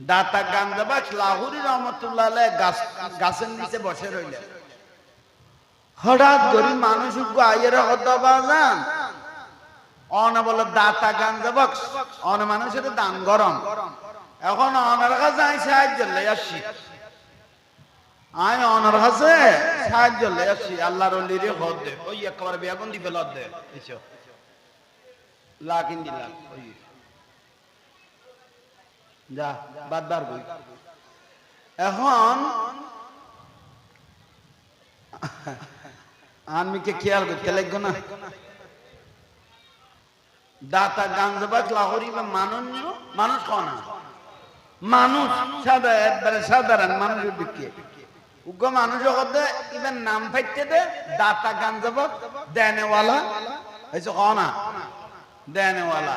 দাতা গান্দাবাস লাহুরি রহমতুল্লাহ গাছ গাছের নিচে বসে রইলেন। হঠাৎ গরিব মানুষ আইয়ের দাতা গান্দাবাস অন মানুষের দান গরম। এখন অনার কাছে আমি সাহায্য লাই আসছি আমি অনার কাছে সাহায্য লাই আসছি আল্লাহর লিরে হদ দে। ওই একেবারে বেগুন দিবে লদ দে লাকিন দিলাম। ওই। যা, বাদ বার বই এখন খেয়াল করতে লাগবে না। দাতা গাঞ্জবাজ লাহরি বা মাননীয় মানুষ কনা মানুষ সাদা সাধারণ মানুষের দিকে উগ্র মানুষ হতে ইভেন নাম ফাইতে দে, দাতা গাঞ্জবাজ দেনেওয়ালা। হয়েছে কনা দেনেওয়ালা।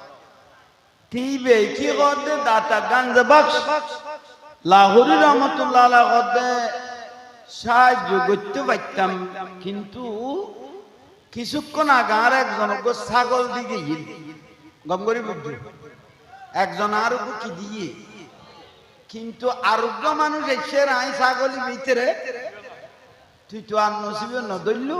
তিবে কি কদে দাতা গানজবাজ লাহুর রহমতুল্লাহ কদে সাহায্য করতে পারতাম, কিন্তু কিছুক্ষণ আগে আর একজন ছাগল দিকে গম করি বুঝছ? একজন আর কি দিয়ে? কিন্তু আরোগ্য মানুষ এসে আই ছাগলি ভিতরে। তুই তো আর নসিবে নদললু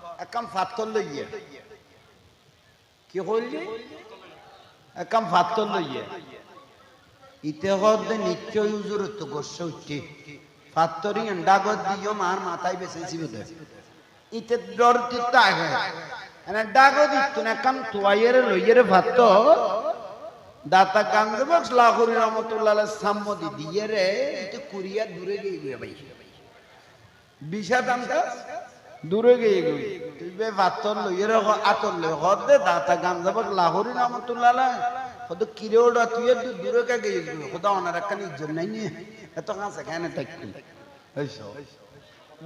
একখান ফাত্তর লইয়ে কি করলি একখান ফাত্তর লইয়ে ইতে হদ্দে নিশ্চয় উজুর তো গোস্ব উঠছে। ফাত্তরি ডাগত দিও মার মাথায় বেসেছি বোধ ইতে ডর আগে এনে ডাগো দিত না কান তোয়াইয়ের লইয়ের ভাত দাতা গান্ধবক্স লাহুরি রহমতুল্লাহ সাম্মদি দিয়ে রে ইতে কুরিয়া দূরে গিয়ে ভাই। বিষা দূরে গিয়ে গই তুই বে ভাত লইয়ের আতর লই, হদে দাতা গান্ধবক লাহুরি রহমতুল্লাহ হদ কিরে ওটা তুই দূরে কে গিয়ে গই খোদা ওনার একটা ইজ্জত নাই নিয়ে এত কাছে কেন থাকি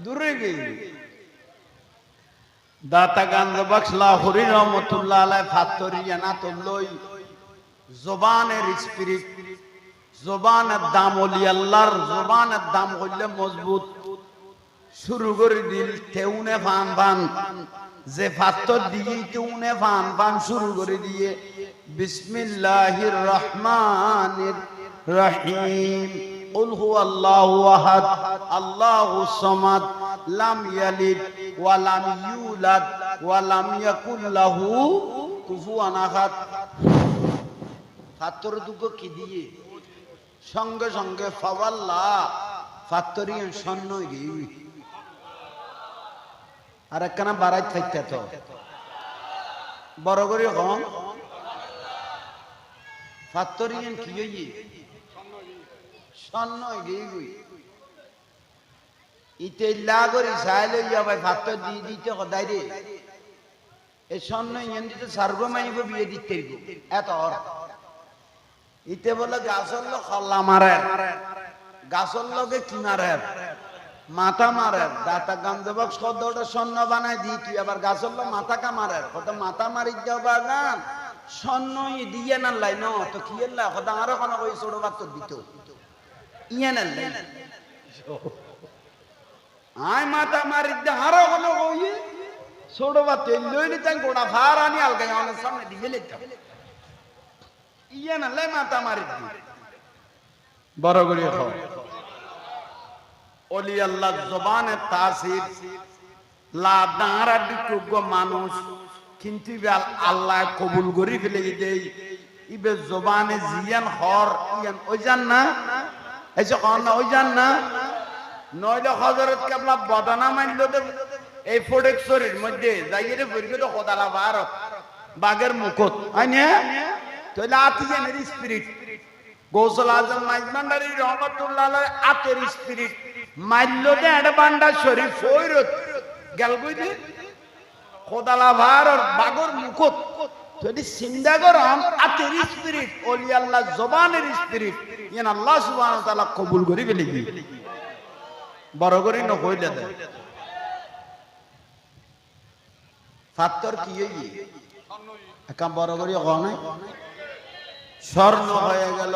দূরে গিয়ে দাতা গান্ধ বক্স লাহোরি রহমতুল্লাহ আলাই ফাত্তরিয়া না তো লই। জবানের স্পিরিট, জবানের দাম হলি আল্লাহর, জবানের দাম হইলে মজবুত। শুরু করে দিল তেউনে ফান ফান যে ফাত্তর দিয়ে তেউনে ফান ফান শুরু করে দিয়ে বিসমিল্লাহির রহমানির রহিম قل هو الله احد الله الصمد لم يلد ولم يولد ولم يكن له কুফুয়ান আহাদ ফাত্তর দুটো কি দিয়ে সঙ্গে সঙ্গে ফাওয়াল্লা ফাত্তরিয়ান স্বর্ণ গিয়ে আর একখানা বাড়াই থাকতে তো। বড় করে কম ফাত্তরিয়ান কি স্বর্ণ গিয়ে ইতে লাগরি সাইল ইয়া ভাই ভাত দিয়ে দিতে সদাই রে। এই স্বর্ণ ইয়েন দিতে সার্বমাইব বিয়ে দিতে এত অর। ইতে বলে গাছর লোক খল্লা মারে লগে কি মাথা মারে। দাতা গান্ধবক সদটা স্বর্ণ বানাই দি তুই। আবার গাছর লোক মাথা কা মারে। কত মাথা মারি যাবা গান। স্বর্ণ দিয়ে না লাই ন, তো কি কত আরও কোনো কই ছোট বাচ্চা দিত। ইয়ান আয় মাথা মারি দে হারো হলো ওই ছোট বা তেল লইলি তাই গোড়া ফার আনি আলগা অনেক সামনে দিয়ে ইয়ে না লাই মাথা মারি দি। বড় করে খাও। অলি আল্লাহ তাসির, লা দাঁড়া বিকৃজ্ঞ মানুষ, কিন্তু ইবে আল- আল্লাহ কবুল করি ফেলে দেই ইবে জবানে জিয়ান হর, ইয়ান, ওই জান না? এই যে না, ওই জান না? নইলে হজরত কেবলা বদনা মানল এই ফোডেক্সরের মধ্যে যাইয়ে রে তো খোদালা ভারত বাগের মুকুট আইনে তাহলে আতিয়ানের স্পিরিট গৌসল আজম মাইজমান্ডারি রহমতুল্লাহ আতের স্পিরিট দে এড বান্ডা শরীফ ফইরত গেল কইতে খোদালা ভারত বাগর মুকুট যদি চিন্তা করম আতের স্পিরিট ওলি আল্লাহ জবানের স্পিরিট ইয়ান আল্লাহ তাআলা কবুল করি ফেলি বড় করি নকইলে দে। ফাত্তর কি হই একা বড় করি কনে স্বর্ণ হয়ে গেল।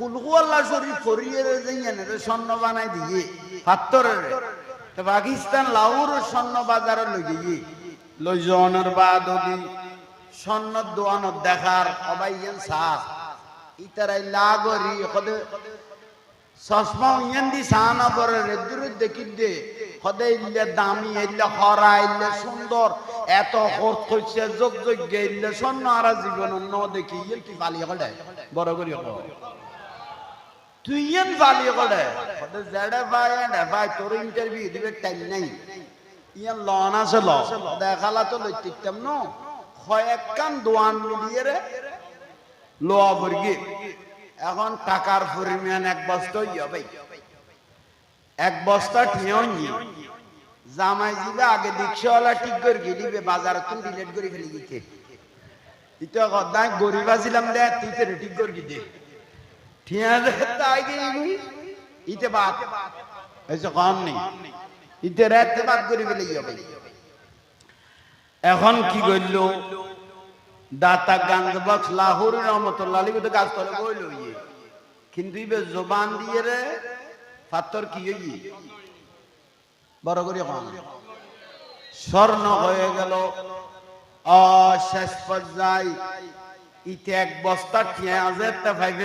কুলহুয়াল্লাহ শরীফ ফরিয়ে রে স্বর্ণ বানাই দিয়ে পাত্তরের পাকিস্তান লাহোর স্বর্ণ বাজারে লগে গিয়ে, লই জনের বাদ ওদি স্বর্ণ দোয়ানত দেখার অবাইয়েন সাহ। ইতারাই লাগরি কদে চশমা ইয়ান দি সানা পরে রেদুর দেখি দে সদে ইল্লে দামি, ইল্লে হরা, ইল্লে সুন্দর। এত খরচ হইছে, যোগ যোগ্য ইল্লে স্বর্ণ আর জীবন ন দেখি ইয়ে কি বালি কলে বড় করি কো তুই বালি কলে জেডে ভাই এন্ড ভাই, তোর ইন্টারভিউ দিবে টাইম নাই। ইয়ান লন আছে ল। দেখালা তো লইতিতাম ন। কয়েক কান দোয়ান মিলিয়ে রে লোয়া বর্গি এখন টাকার পরিমাণ এক বস্তা হবে এক বস্তা ঠিয়াও নিয়ে জামাই দিবে, আগে রিক্সাওয়ালা ঠিক করে গেলিবে বাজারে তুমি ডিলেট করে ফেলে গিতে ইটা গদাই গরিব আছিলাম দে, তুই তো ঠিক করে গিতে গেলি ইতে এখন কি করল দাতা গান্ধ বক্স লাহোর রহমতুল্লাহ গাছ তলে ইয়ে। কিন্তু ইবে জবান দিয়ে রে পাথর কি ইয়ে বড় করে কম। স্বর্ণ হয়ে গেল। অশেষ পর্যায় ইতে এক বস্তা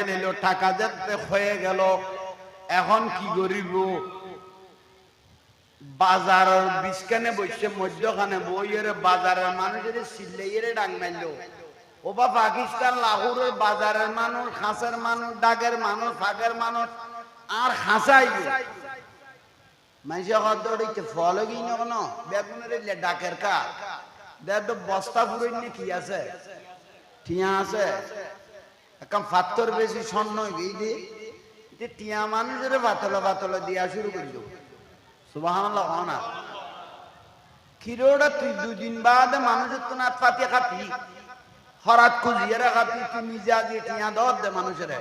নিল, টাকা যেতে হয়ে গেল। এখন কি করিব? বাজারের বসে, মধ্যখানে বইয়ের বাজারের সিল্লাইয়ের ডাং মারলো ও বা পাকিস্তান, লাহোরের বাজারের মানুষ, খাসের মানুষ, ডাকের মানুষ, ফাঁকের মানুষ, আর খাসাই মানুষের হয়তো ওইতে ফল কি না কোনো বেগুনের ডাকের কা দেখ বস্তা পুরো কি আছে? টিয়া আছে? একদম ফাত্তর বেশি স্বর্ণ দিয়ে যে টিয়া মানুষের বাতলে বাতলে দিয়া শুরু করল সুবহানাল্লাহ না। কিরোটা তুই দুদিন বাদ মানুষের তো না পাতি খাতি। হরাত খুঁজিয়ে খাতি নিজে আগে টিয়া দর দে মানুষের।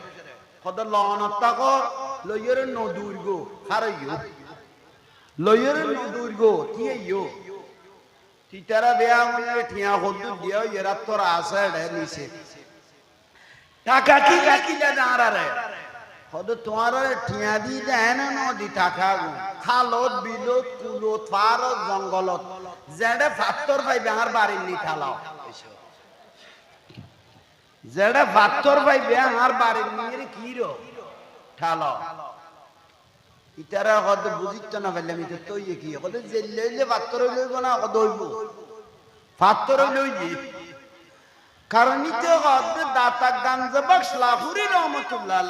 কত লনত তাকো লইয়ের নদুর গো হারাইও লইয়ের নদুর গো টিয়াইও তিতারা দেয়া মনে ঠিয়া হদ্দু দিয়া এরা তোর আছে রে নিছে। টাকা কি রাখিলে দাঁড়ারে হদ তোমার ঠিয়া দি দেয় না নদী টাকা খালত, বিলত, কুলত, পারত, জঙ্গলত। যেডে ফাত্তর পাইবে আমার বাড়ির নি ঠালাও যেডে ফাত্তর পাইবে আমার বাড়ির নিয়ে কি রো? ঠালাও ইতারা হদ বুঝিত না পারলে আমি তো কি? হলে যে লইলে ফাত্তর লইব না কত হইব। ফাত্তর লইজি কারণ ইতে হদ দাতা গাঞ্জা বাক্স লাহুরি রহমতুল্লাহ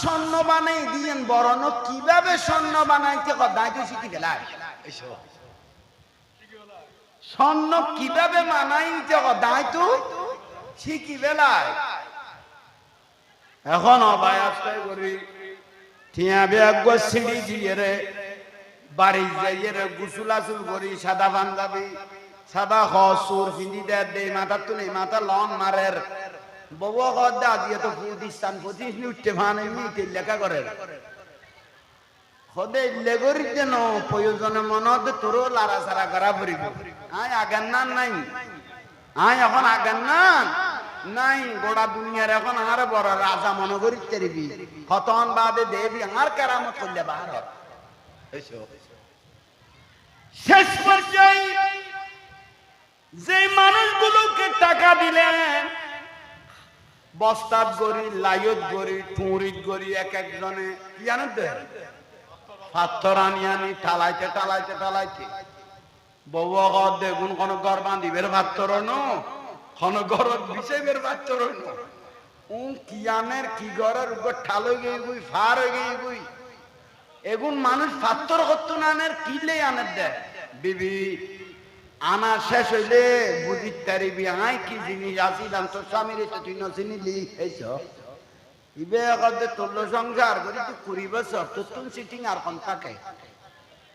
স্বর্ণ বানাই দিয়েন, বরণ কীভাবে স্বর্ণ বানাইতে শিখি গেলায় স্বর্ণ কীভাবে মানাইতে দায়িত্ব শিখি বেলায় এখন অবায়াস্তায় করি। ঠিয়া বেগ সিঁড়ি দিয়ে রে, বাড়ি যাইয়ে রে, গুসুল আসুল করি, সাদা পাঞ্জাবি, সাদা হসুর ফিন্দি দে দে মাথা তুলে মাথা লন মারের। বউ কর দে আজ তো প্রতিষ্ঠান পঁচিশ উঠতে ভান এমনি লেখা করে। খদে লেগরি যেন প্রয়োজনে মনত তোরও লারা সারা করা পড়িব। আয়, আগান না, নাই। আয় এখন না নাই, গোড়া দুনিয়ার এখন আর বড় রাজা মনে করি হতন বাদে দেবী আর কেরামত করলে। এসো। শেষ পর্যায়ে যে মানুষগুলোকে টাকা দিলেন, বস্তাত গড়ি লাইত গড়ি টুঁড়িত গড়ি এক একজনে জানেন তো পাথর আনি আনি, ঠালাইতে ঠালাইতে ঠালাইতে বউ ঘর দেখুন কোন ঘর বাঁধিবের পাথর নো কোন ঘর বিষেবের পাথর নো ও কি আনের কি ঘরের উপর ঠাল গিয়ে গুই ফার হয়ে গিয়ে গুই। এগুন মানুষ পাথর করতো না আনের কিলে আনের দেয় বিবি, আনা শেষ হইলে বুঝিত তারিবি আই কি জিনিস আসিলাম, তোর স্বামীর তো তুই নচিনিলি এইছ। ইবে তোল্লো সংসার করি তুই কুড়ি বছর, তোর তুন সিটিং আর কোন থাকে?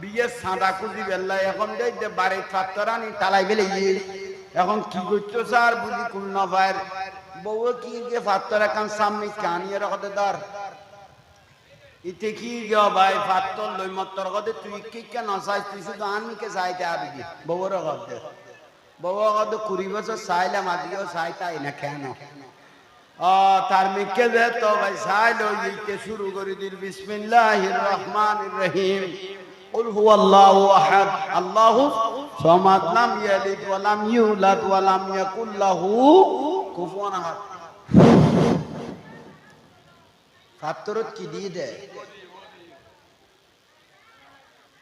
বিয়ে সাদা খুঁজি বেল্লা এখন দেই দে বাড়ি পাত্তর আনি তালাই ইয়ে এখন কি করতো স্যার? বুঝি কুল না বউ কি গিয়ে পাত্তর একখান সামনে কানিয়ে রাখতে দার ইতে কি গো ভাই ফাত্তর লই মত্তর কদে তুই কি কে নসাইস তুই শুধু আমি কে চাইতে আবি বউর কদে বউ কদে কুড়ি বছর চাইলাম আজকেও চাইতাই না কেন? তার মিকে দে তো ভাই, চাইল, ইতে শুরু করে দিল বিসমিল্লাহির রহমানির রহিম। قل هو الله احد الله صمد لم يلد ولم يولد ولم يكن له كفوا احد ফাত্তরত কি দিয়ে দেয়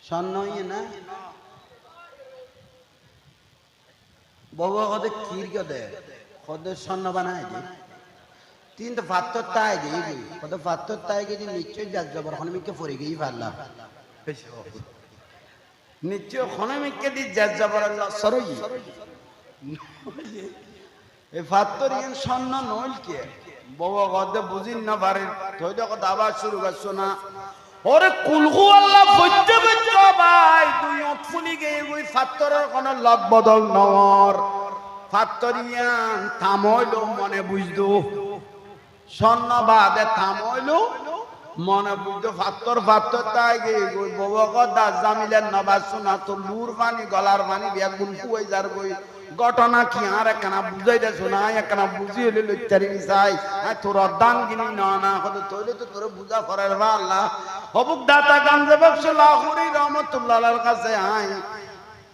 স্বর্ণ ইয়ে না বাবা কত ক্ষীর কে দেয় কত স্বর্ণ বানায় যে তিন তো ফাত্তর তাই দিয়ে গই কত ফাত্তর তাই গিয়ে নিশ্চয় যার জবর হনমিকে পরে গিয়ে পারলাম নিশ্চয় জবর আল্লাহ সরই। এই ফাত্তর ইয়ান স্বর্ণ নইল কে? বাবা গদে বুঝিন না পারে ধৈর্য কথা আবার শুরু করছ না। ওরে কুলহু আল্লাহ বৈদ্য বৈদ্য ভাই তুই অটফুলি গিয়ে ওই ফাত্তরের কোনো লগ বদল নর। ফাত্তরিয়ান থামইলো মনে বুঝদো। স্বর্ণ বাদে থামইলো মনে বুঝতো ফাত্তর ফাত্তর তাই গিয়ে ওই বাবা গদা জামিলের নবাজ শোনা তো লুর পানি গলার পানি বিয়া গুলফু হয়ে যার গই ঘটনা কি? আর একখানা বুঝাইতে শোনা একখানা বুঝিয়ে হলে লইতারি চাই তোর অদান গিনি না না হতো তোরে তো তোর বুঝা করার বা আল্লাহ হবুক দাতা গাঞ্জে বক্স লাহুরি রহমতুল্লাহর কাছে আই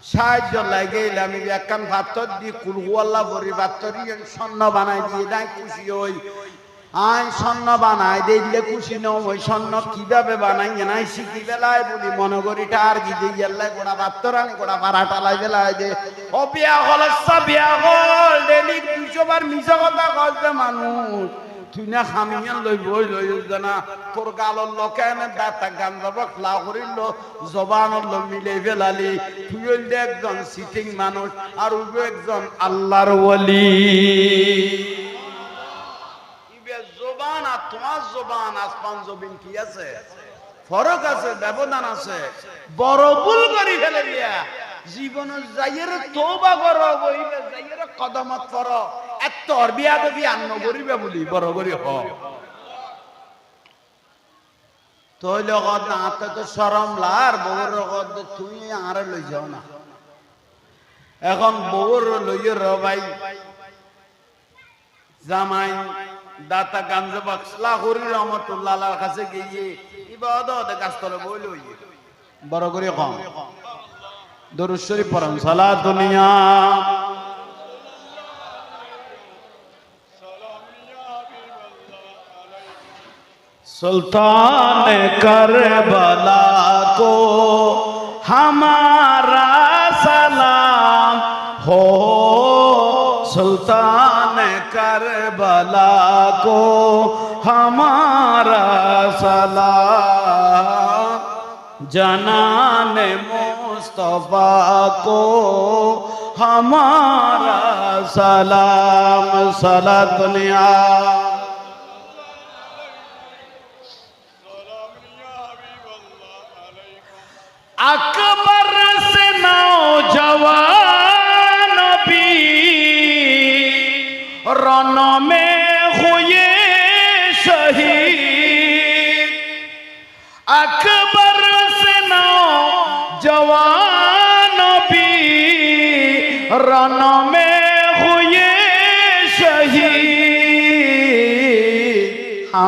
সাহায্য লাগে আমি একখান ভাতর দিয়ে কুলহু আল্লাহ ভরি ভাতর স্বর্ণ বানাই দিয়ে নাই খুশি হই। আই স্বর্ণ বানাই দিলে খুশি ন ওই স্বর্ণ কীভাবে বানাই নাই শিখি বেলায় বলি, মনে করি কি দিয়ে গেলে গোড়া বাত্তর আনি গোড়া পাড়া লাই বেলায় দে। ও বিয়া হল বিয়া হল, ডেলি দুশো বার কথা কচ্ছে মানুষ, তুই না খামিয়ান লই বই লই জানা তোর গালর লোকে এনে দাঁতা গান যাব ফ্লা করিল জবানর লো মিলে ফেলালি তুই হইলে একজন সিটিং মানুষ আর একজন আল্লাহর ওলি জবান আর তোমার জবান, আসমান জবিন কি আছে? ফরক আছে, ব্যবধান আছে। বড় ভুল করি ফেলে দিয়া জীবনের যাইয়ের তোবা যাইয়ের কদমত এত দেবী আন্ন বলি, বড় হ। আতে তো সরম লার বউর তুই আরে লই যাও না। এখন বউর লইয়ে র ভাই। জামাই দাতা গাঞ্জ লাহরি রহমতুল্লাহ কাছে গিয়ে ইবাদত গাছতলে বইল বড় করে কম। দরুশ্বরী পরম সালা দুনিয়া। करबला को हमारा सलाम जनान मुस्तफा को हमारा सलाम सला दुनिया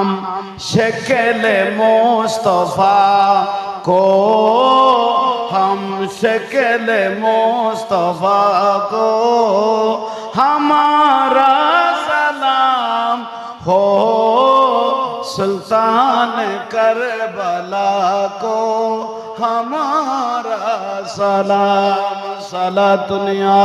ہم شکل مصطفیٰ کو، ہم شکل مصطفیٰ کو، ہمارا سلام ہو سلطان کربلا کو، ہمارا سلام، سلا دنیا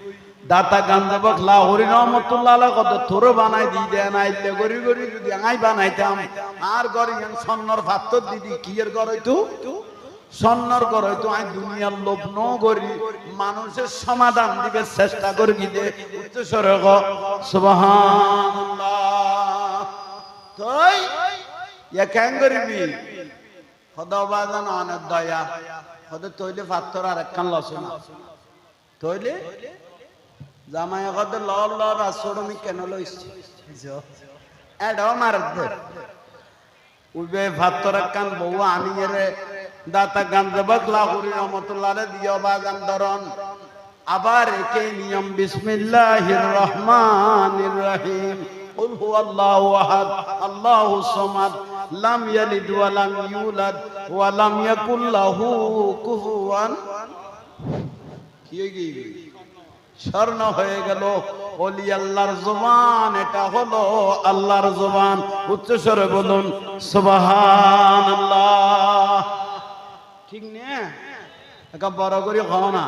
দাতা গান্ধবক লাহরি রহমতুল্লাহ কত তোর বানাই দি দেন আইলে গরি গরি যদি আই বানাইতাম। আর গরিবেন স্বর্ণর ভাত্তর দিদি কি এর ঘর হইতো? স্বর্ণর ঘর হইতো, আই দুনিয়ার লোভ ন করি, মানুষের সমাধান দিবে, চেষ্টা করি দে, উচ্চ স্বরে গ সুবহানাল্লাহ। ইয়া কেন করিবি? খোদা বাজান অনেক দয়া। খোদা তৈলে পাত্তর আর একখান লসুন। তৈলে? জামাই কত ল ল রাসড়মি কেন লইছি এডাও মারত দে উবে ভাত্তর একখান বউ আনিয়ে রে দাতা গান দেবক লাহুরি রহমতুল্লাহ রে দিও বাগান ধরন আবার একে নিয়ম বিসমিল্লাহির রহমানির রহিম قل هو الله احد الله الصمد لم يلد ولم يولد ولم يكن له كفوا কি হয়ে গেল স্বর্ণ হয়ে গেল। অলি আল্লাহর জবান, এটা হলো আল্লাহর জবান। উচ্চ স্বরে বলুন সুবহান ঠিক নে? একা বড় করে হও না।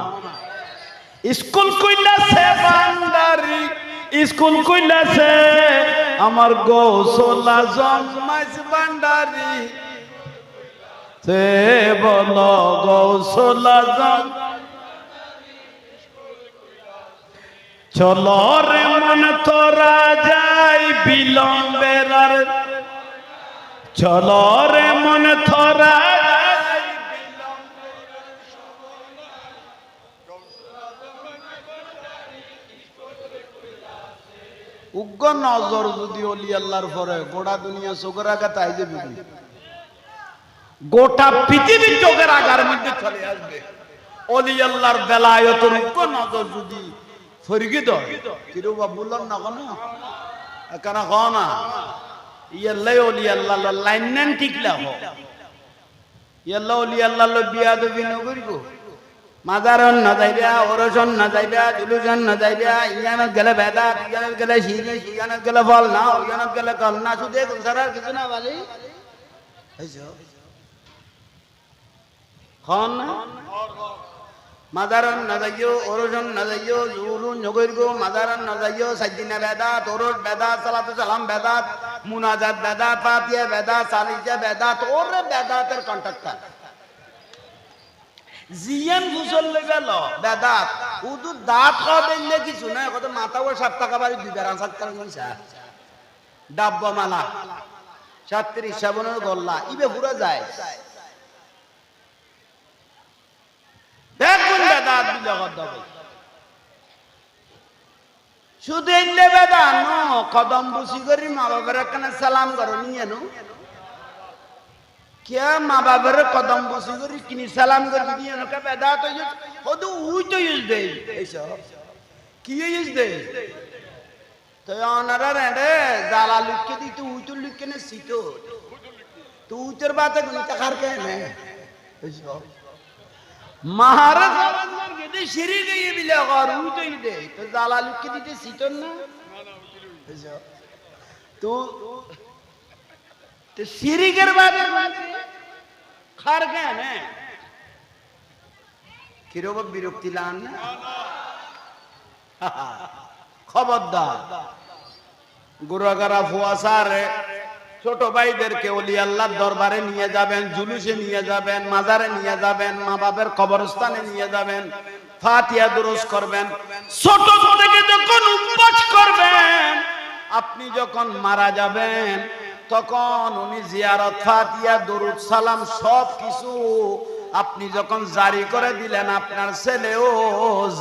স্কুল কইলাছে বান্দারি, স্কুল কইলাছে আমার গৌসলা জন্মাইছে বান্দারি। সে বল গৌসলা জন্ম চলো রে মন তোরা যাই বিলম্বের চলো রে মন তোরা উগ্র নজর যদি অলি আল্লাহর পরে গোটা দুনিয়া চোখের আঘাত যে গোটা পৃথিবী চোখের আগার মধ্যে চলে আসবে। অলি আল্লাহর বেলায়তর উগ্র নজর যদি ফরিকি তো কিরু বা বললাম না কোন এখানে হ না ইয়াল্লাই অলি আল্লাহ লাইন নেন টিকলা হ ইয়াল্লা অলি আল্লাহ বিয়া দেবি নগরিব মাজারন না যাইবা, ওরসন না যাইবা, জুলুসন না যাইবা, ইয়ানত গেলে বেদা, ইয়ানত গেলে শিখে শিখানত গেলে ফল না, ইয়ানত গেলে কল না শুধু সারার কিছু না বালি। খন না? মাদারন না যাইও ওরসন না যাইও জুলুন নগরিব মাদারন না যাইও সাইদিনা বেদাত ওরস বেদাত, সালাতু সালাম বেদাত, মুনাজাত বেদাত ফাতিহা বেদাত, সালিজা বেদাত, ওরে বেদাতের কন্ট্রাক্টর জিয়ান গুজল গেল বেদাত। উদু দাঁত খাওয়া দিলে কিছু না কত মাথা ও সাত টাকা বাড়ি দুই বেড়া সাত টাকা পয়সা ডাব্বা মালা সাতত্রিশ সাবনের গল্লা, ইবে পুরো যায়। দেখুন বেদাত দিলে কদবে শুধু এলে বেদা নো কদম বুসি করি এখানে সালাম করো, নিয়ে নো। কিনি সালাম বেদা তো হদু উই কি ইউজ দে তো অনারা রে জালা লুকে দি তো উই তো লুকে নে সিটো তো উইতের বাতে গুনি টাকার কে নে এইসব। মহারাজ। গেদে সিঁড়ি গিয়ে বিলে ঘর উই তো ই দে তো জালা লুকে দিতে সিটো না তো তো সিরিকের বাদে খার কেন কীরকম বিরক্তি লান না খবরদার গুরাগারা ফুয়াশারে ছোট ভাইদেরকে অলি আল্লাহর দরবারে নিয়ে যাবেন, জুলুসে নিয়ে যাবেন, মাজারে নিয়ে যাবেন মা বাবার কবরস্থানে নিয়ে যাবেন ফাতিয়া দুরুস করবেন। ছোট থেকে যখন উপবাস করবেন, আপনি যখন মারা যাবেন, তখন উনি জিয়ারত ফাতিয়া দরুদ, সালাম সব কিছু আপনি যখন জারি করে দিলেন, আপনার ছেলেও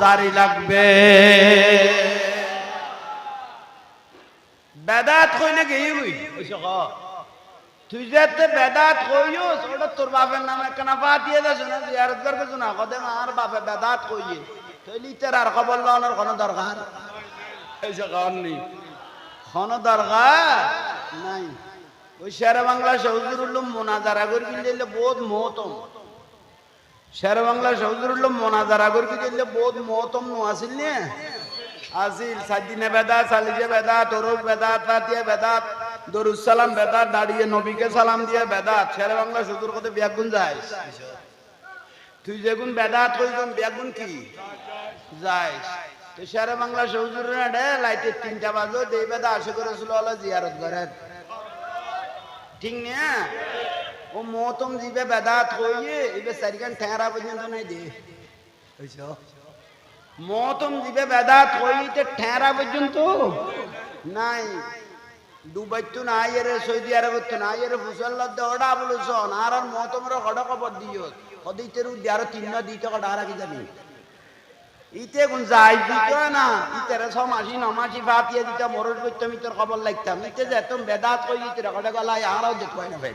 জারি লাগবে। বেদাত কইলে গেই হই তুই যেতে বেদাত কইও ওটা তোর বাপের নামে কেনা ফাটিয়ে দেছ না জিয়ারত করবে না কদে আর বাপে বেদাত কইয়ে। তৈলি তের আর খবর লওয়ানোর কোনো দরকার? এই যে নেই কোনো দরকার? নাই। ওই শের বাংলা সৌজুরুল্লুম মোনাজারা করবি দিলে বহুত মহতম। শের বাংলা সৌজুরুল্লুম মোনাজারা করবি দিলে বহুত মহতম নো আসিল নে? আসিল সাজিনে বেদাত সালিজে বেদাত তরুক বেদাত ফাতিয়া বেদাত দরুদ সালাম বেদাত দাঁড়িয়ে নবীকে সালাম দিয়ে বেদাত শের বাংলা সৌজুর কত ব্যাগুন যায়। তুই যেগুন বেদাত কইগুন ব্যাগুন কি? যায়। তো শের বাংলা সৌজুর রে, লাইটের তিনটা বাজো, দেই বেদা আসে করেছিল হলো জিয়ারত ঘরের ঠিক না? ও মতম দিবে বেদাত হইয়ে এবে সারিকান ঠেরা পর্যন্ত নাই দে। মতম দিবে বেদাত হইতে ঠেরা পর্যন্ত? নাই। দুবাই তো নাই রে সৌদি আরব তো নাই রে ফুসল্লা দে ওডা বলছ আর মতমর হড খবর দিও। হদিতের উদ্যার তিন দিতে কডা কি জানি। ইতে কোন যাই দিত না। ইতেরে ছ মাসি, ন মাসি ফাটিয়ে দিতে মরদ করতাম ইতর খবর লাগতাম ইতে যে তুমি বেদাত কই ইতে রেকর্ডে গলাই আরাও দেখো না ভাই।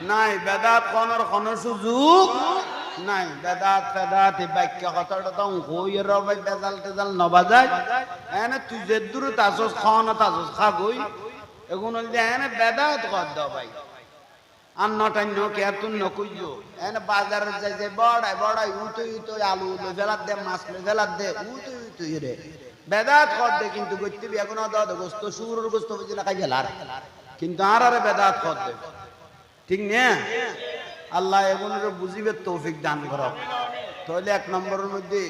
নাই, বেদাত খনর খনর সুযোগ নাই। বেদাত বেদাত বাক্য কথাটা তো কই রবে বেজাল টেজাল নবাজায় এনে তুই যে দূর তাসস খা গই এগুন এনে বেদাত কর দাও ভাই? আর নটাই নকে আর তুই নকুইও এনে বাজারে যাই যে বড়াই বড়াই উতো উতো আলু লো ফেলাত দে, মাছ লো ফেলাত দে উতো উতো রে বেদাত কর দে কিন্তু গইতে এখন দাও গোস্ত সুরের গোস্ত বুঝি না খাই গেলার কিন্তু আর আরে বেদাত কর দে? ঠিক না? আল্লাহ এগুলোর বুঝিবে তৌফিক দান করো তাহলে এক নম্বরের মধ্যে